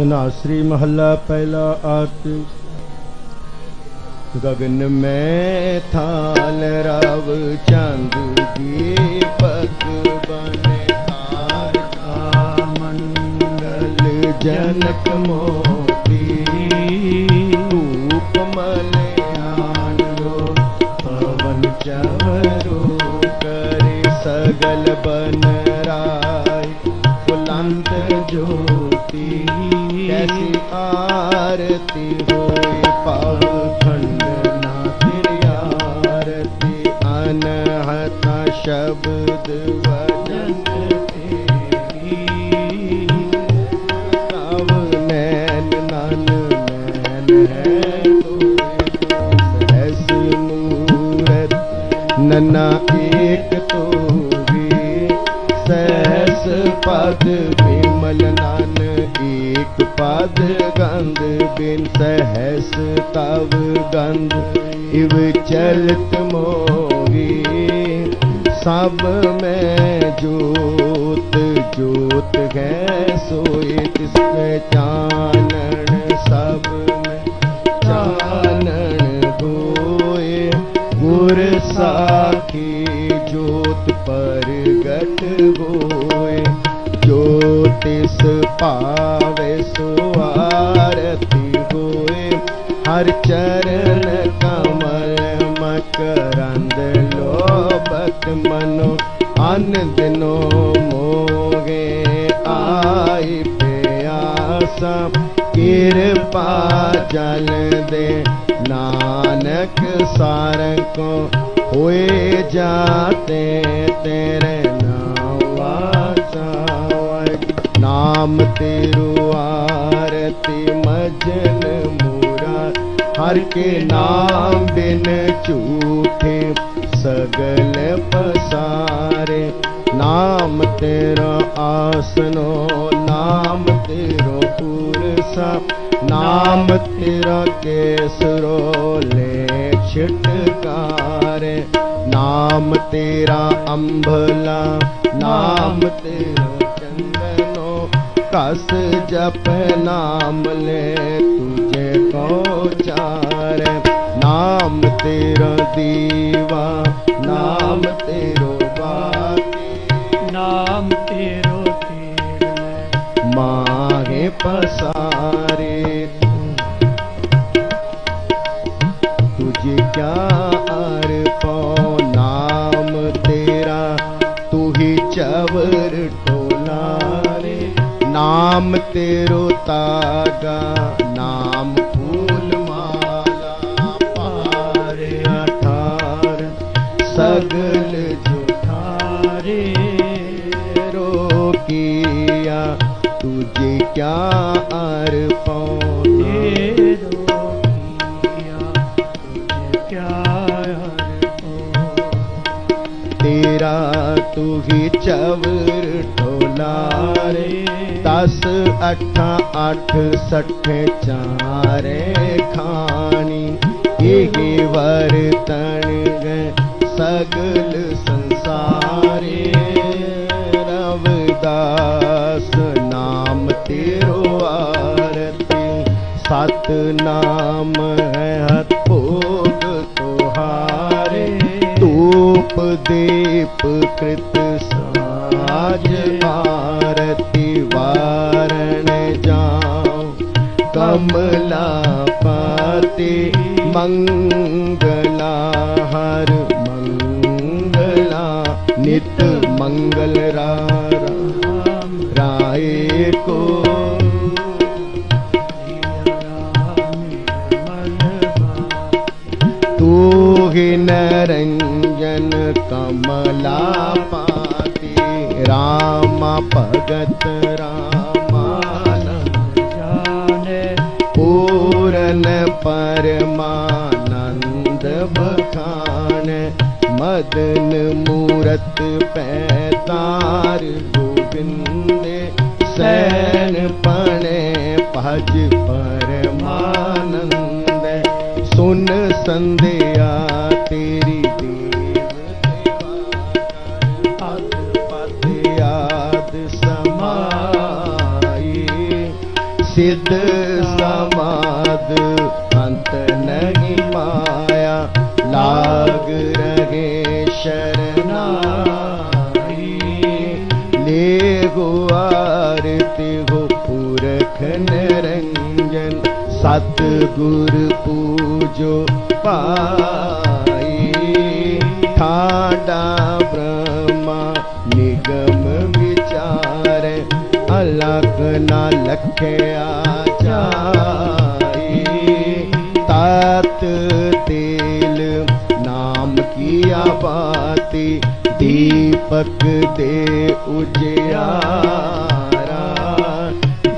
नासरी महला पहला आरती गगन में थाल राव चंद दीपक बने मंगल जनक मोती। रूपमल पद गंध बिन सहस तव गंध। इव चलत मोगी सब में जोत जोत है सोए तिसके चानन, सब में चानन होए। गुर साखी जोत पर गट होए ज्योतिष पावे ਹਰ ਚਰਨ ਕਮਲ ਮਕਰੰਦ ਲੋਭਤ ਮਨੋ, ਅਨ ਦਿਨੋ ਮੋਗੇ ਆਈ ਪਿਆਸਾ। ਕਿਰਪਾ ਜਲ ਦੇ ਨਾਨਕ ਸਾਰ ਕੋ ਹੋਏ ਜਾਤੇ ਤੇਰੇ ਨਾਮ ਤੇਰੂ ਆਰਤੀ ਮਜਨ हर के नाम बिन झूठे सगल पसारे। नाम तेरा आसनो, नाम तेरो पुरसा, नाम तेरा केसरो ले छिटकारे। नाम तेरा अंभला नाम तेरा चंदनो, कस जप नाम ले तुझे को नाम तेरा दीवा नाम तेरो बाती नाम तेरो तीर में माहे पसारे। तुझे क्या अर पौ नाम तेरा तू ही चवर टोला रे नाम तेरो तागा नाम तेरा तू ही चवर टोला रे दस, अठा अठ सठ, चारे खानी। ये वर्तन सगल संसारे। रवदास नाम तेरो आरती सत नाम है हत दीप कृत साज आरती वारण जाओ। कमला पाते मंगला हर मंगला नित मंगल रा कमला पाती राम भगत रामानंद जाने पूरन परमानंद बखान मदन मूरत पैतार गोविंद सैन पणे भज परमानंद। सुन संध्या ਚਿਤ ਸਮਾਦ ਅੰਤ ਨਹੀਂ ਪਾਇਆ। ਲਾਗ ਰਹੇ ਸ਼ਰਨਾਈ। ਲੇ ਗੁਆਰਤਿ ਹੋ ਪੁਰਖ ਨਰੰਜਨ ਸਤ ਗੁਰ ਪੂਜੋ ਪਾਈ ਠਾਡਾ ਬ੍ਰਹਮਾ ਨਿਗਮ ਵਿਚਾਰੇ, ਅਲਗ ਨਾ ਲਖਿਆ तात तेल नाम किया बाती दीपक दे उजियारा।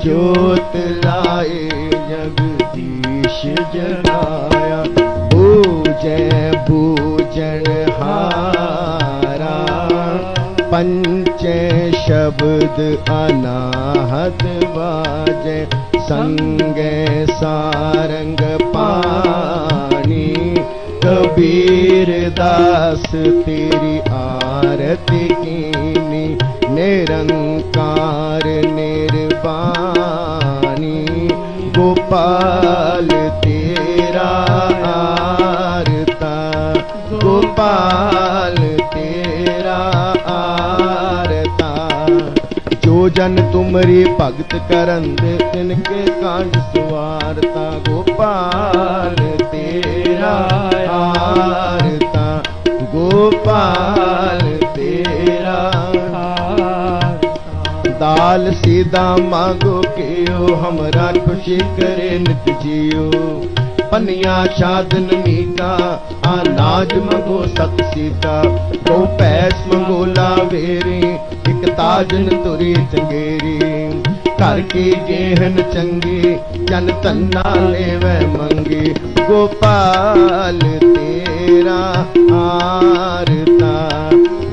ज्योत लाए जगदीश जगाया पूजय पूजन हारा। पंच शब्द अनाहत बाजे, संग सारंग पानी। कबीर दास तेरी आरती कीनी, निरंकार निर्वाणी। गोपाल तेरा आरता, गोपाल तेरा ਜੋ ਜਨ ਤੁਮਰੀ ਭਗਤ ਕਰਨ ਦੇ ਤਿਨ ਕੇ ਕਾਂਡ ਸਵਾਰਤਾ ਗੋਪਾਲ ਤੇਰਾ ਹਾਰਤਾ ਗੋਪਾਲ ਤੇਰਾ ਦਾਲ ਸੀਦਾ ਮੰਗੋ ਕਿਓ ਹਮਰਾ ਖੁਸ਼ੀ ਕਰੇ ਨਿਤ ਜੀਓ ਪਨੀਆਂ ਸ਼ਾਦਨ ਮੀਤਾ ਆਨਾਜ ਮੰਗੋ ਸਤ ਸੀਤਾ। ਕੋ ਪੈਸ ਮੰਗੋ ਲਾਵੇਰੇ ताजन तुरी चंगेरी। घर की गेहन चंगी, जन तन्ना लेवे मंगी। गोपाल तेरा आरता।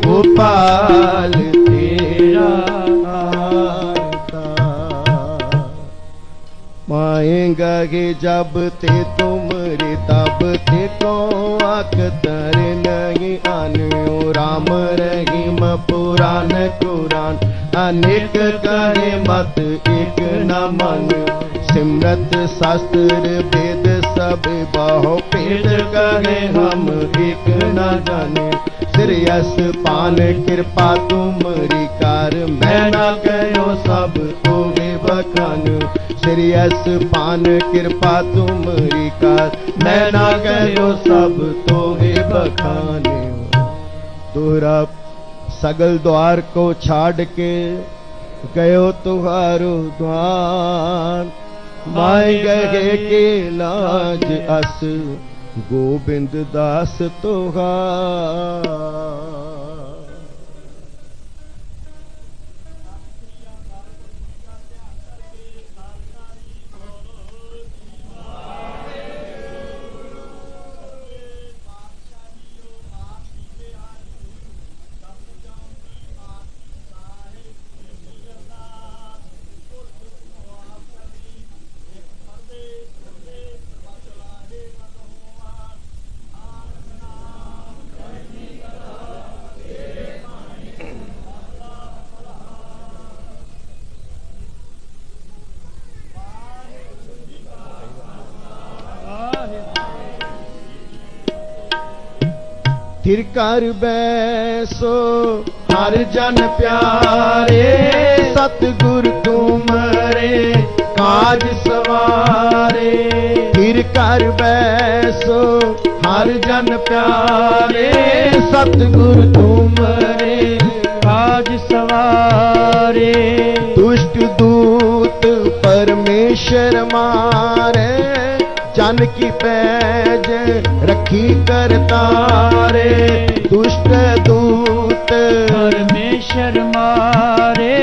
गोपाल तेरा आरता। माएगा गे जब ते तब ते को नहीं आनियो राम रहीम, पुराण कुरान। अनेक करे मत, एक न मन। सिमरत शास्त्र वेद सब, बहु पेट करे हम, एक न जाने। श्रेयस पान, कृपा तुमरी कार मैं न कहो सब होवे बखान श्रेयस पान, कृपा तुमरी कार मैं न कहो सब तोहे बखाने। तोरा सगल द्वार को छाड़ के गयो तुहारो द्वार। माय गए के लाज अस, गोविंद दास तुहार। ਫਿਰ ਕਰ ਬੈਸੋ, ਹਰ ਜਨ ਪਿਆਰੇ ਸਤ ਗੁਰ ਤੁਮਰੇ ਕਾਜ ਸਵਾਰੇ। ਫਿਰ ਕਰ ਬੈਸੋ, ਹਰ ਜਨ ਪਿਆਰੇ ਸਤ ਗੁਰ ਤੁਮਰੇ ਕਾਜ ਸਵਾਰੇ। ਦੁਸ਼ਟ ਦੂਤ ਪਰਮੇਸ਼ਰ ਮਾਰੇ। ਚੰਨ ਕੀ ਪੈਜ ਰੱਖੀ ਕਰਤਾਰੇ ਦੁਸ਼ਟ ਦੂਤ ਪਰਮੇਸ਼ਰ ਮਾਰੇ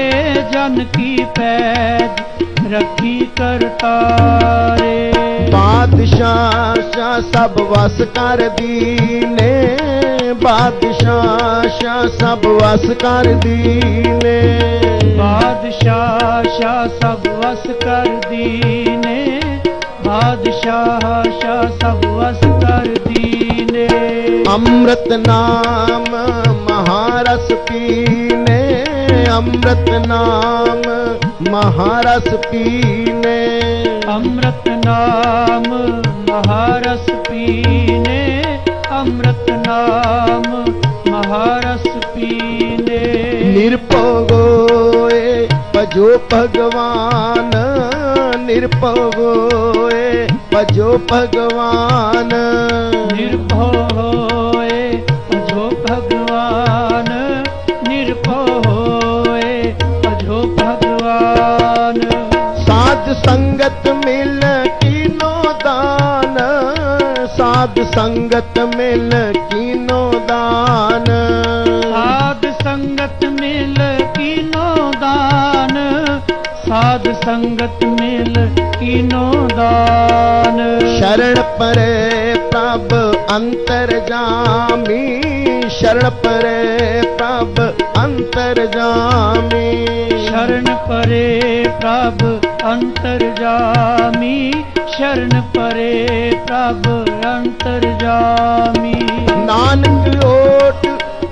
ਜਨ ਕੀ ਪੈਜ ਰੱਖੀ ਕਰਤਾਰੇ ਬਾਦਸ਼ਾਹ ਸ਼ਾ ਸਭ ਵਸ ਕਰ ਦੀਨੇ ਬਾਦਸ਼ਾਹ ਸ਼ਾ ਸਭ ਵਸ ਕਰ ਦੀਨੇ ਬਾਦਸ਼ਾਹ ਸ਼ਾ ਸਭ ਵਸ ਕਰ ਪਾਦਸ਼ਾਹ ਸ਼ਾ ਸਭ ਵਸਤਰ ਦੀਨੇ ਅੰਮ੍ਰਿਤ ਨਾਮ ਮਹਾਰਸ ਪੀਨੇ ਅੰਮ੍ਰਿਤ ਨਾਮ ਮਹਾਰਸ ਪੀਨੇ ਅੰਮ੍ਰਿਤ ਨਾਮ ਮਹਾਰਸ ਪੀਨੇ ਅੰਮ੍ਰਿਤ ਨਾਮ ਮਹਾਰਸ ਪੀਨੇ ਨਿਰਭਉ ਹੋਏ ਭਜੋ ਭਗਵਾਨ ਨਿਰਭਉ ਹੋਏ ਭਜੋ ਭਗਵਾਨ। ਨਿਰਭਉ ਹੋਏ ਭਜੋ ਭਗਵਾਨ। ਨਿਰਭਉ ਹੋਏ ਭਜੋ ਭਗਵਾਨ। ਸਾਧ ਸੰਗਤ ਮਿਲ ਕੀਨੋ ਦਾਨ। ਸਾਧ ਸੰਗਤ ਮਿਲ ਕੀਨੋ ਸਤ ਸੰਗਤ ਮਿਲ ਕੀਨੋ ਦਾਨ। ਸ਼ਰਣ ਪਰੇ ਪ੍ਰਭ ਅੰਤਰ ਜਾਮੀ। ਸ਼ਰਣ ਪਰੇ ਪ੍ਰਭ ਅੰਤਰ ਜਾਮੀ। ਸ਼ਰਣ ਪਰੇ ਪ੍ਰਭ ਅੰਤਰ ਜਾਮੀ। ਸ਼ਰਨ ਪਰੇ ਪ੍ਰਭ ਅੰਤਰ ਜਾਮੀ। ਨਾਨਕ ਓਟ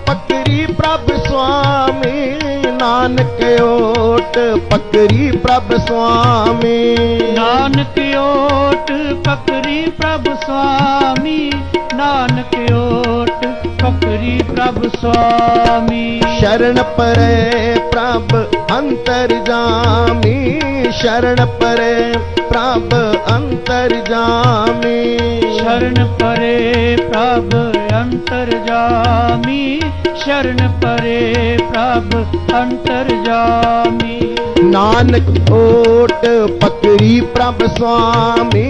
ਪਕਰੀ ਪ੍ਰਭ ਸੁਆਮੀ। ਨਾਨਕ ਓਟ ਪਕਰੀ ਪ੍ਰਭ ਸੁਆਮੀ। ਨਾਨਕ ਓਟ ਪਕਰੀ ਪ੍ਰਭ ਸੁਆਮੀ ਨਾਨਕ ਓਟ पकड़ी प्रभ स्वामी। शरण परे प्रभ अंतर जामी शरण परे प्रभ अंतर जामी शरण परे प्रभ अंतर जामी शरण परे प्रभ अंतर जामी नानक ओट पकड़ी प्रभ स्वामी।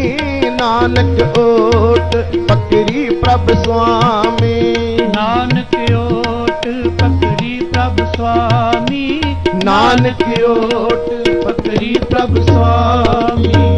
नानक ओट पकड़ी प्रभ स्वामी। ਨਾਨਕ ਓਟ ਪਕੜੀ ਪ੍ਰਭ ਸੁਆਮੀ। ਨਾਨਕ ਓਟ ਪਕੜੀ ਪ੍ਰਭ ਸੁਆਮੀ।